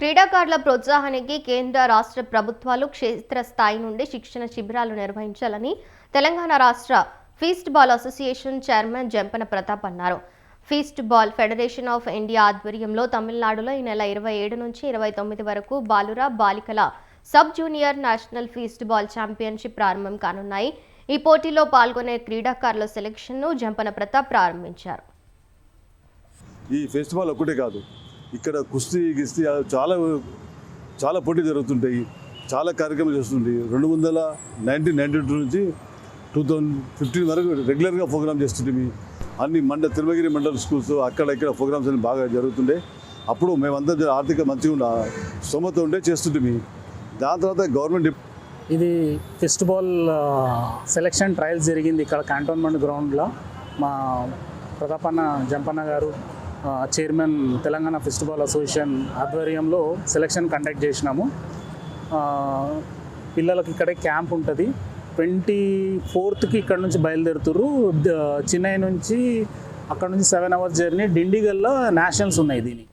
క్రీడాకారుల ప్రోత్సాహానికి కేంద్ర రాష్ట్ర ప్రభుత్వాలు క్షేత్రస్థాయి నుండి శిక్షణ శిబిరాలు నిర్వహించాలని తెలంగాణ రాష్ట్ర fistball association chairman Jampana Pratap అన్నారు. Feast ball federation of India ఆధ్వర్యంలో తమిళనాడులో ఈ నెల ఇరవై ఏడు నుంచి ఇరవై తొమ్మిది వరకు బాలుర బాలికల sub junior national fistball championship ప్రారంభం కానున్నాయి. ఈ పోటీలో పాల్గొనే క్రీడాకారుల సెలెక్షన్ను జంపన ప్రతాప్ ప్రారంభించారు. ఈ ఫెస్టివల్ ఒకటే కాదు ఇక్కడ కుస్తీ గిస్తీ చాలా చాలా పోటీ జరుగుతుంటాయి. చాలా కార్యక్రమాలు చేస్తుంటాయి. రెండు వందల నైన్టీన్ నైన్టీ టూ నుంచి టూ థౌజండ్ ఫిఫ్టీన్ వరకు రెగ్యులర్గా ప్రోగ్రామ్ చేస్తుంటే అన్ని మండల తిరుమగిరి మండల స్కూల్స్ అక్కడ ఇక్కడ ప్రోగ్రామ్స్ అన్ని బాగా జరుగుతుండే అప్పుడు మేమంతా ఆర్థిక మంచిగా ఉండ స్తోమత ఉండే చేస్తుంటే. దాని తర్వాత గవర్నమెంట్ ఇది ఇది ఫెస్టివల్ సెలెక్షన్ ట్రయల్స్ జరిగింది ఇక్కడ క్యాంటోన్మెంట్ గ్రౌండ్లో. మా ప్రతాపన్న Jampanna garu chairman Telangana festival association ఆధ్వర్యంలో సెలక్షన్ కండక్ట్ చేసినాము. పిల్లలకి ఇక్కడే క్యాంప్ ఉంటుంది. ట్వంటీ ఫోర్త్కి ఇక్కడ నుంచి బయలుదేరుతురు చెన్నై నుంచి అక్కడ నుంచి సెవెన్ అవర్స్ జర్నీ. డిండిగల్లో నేషనల్స్ ఉన్నాయి దీనికి.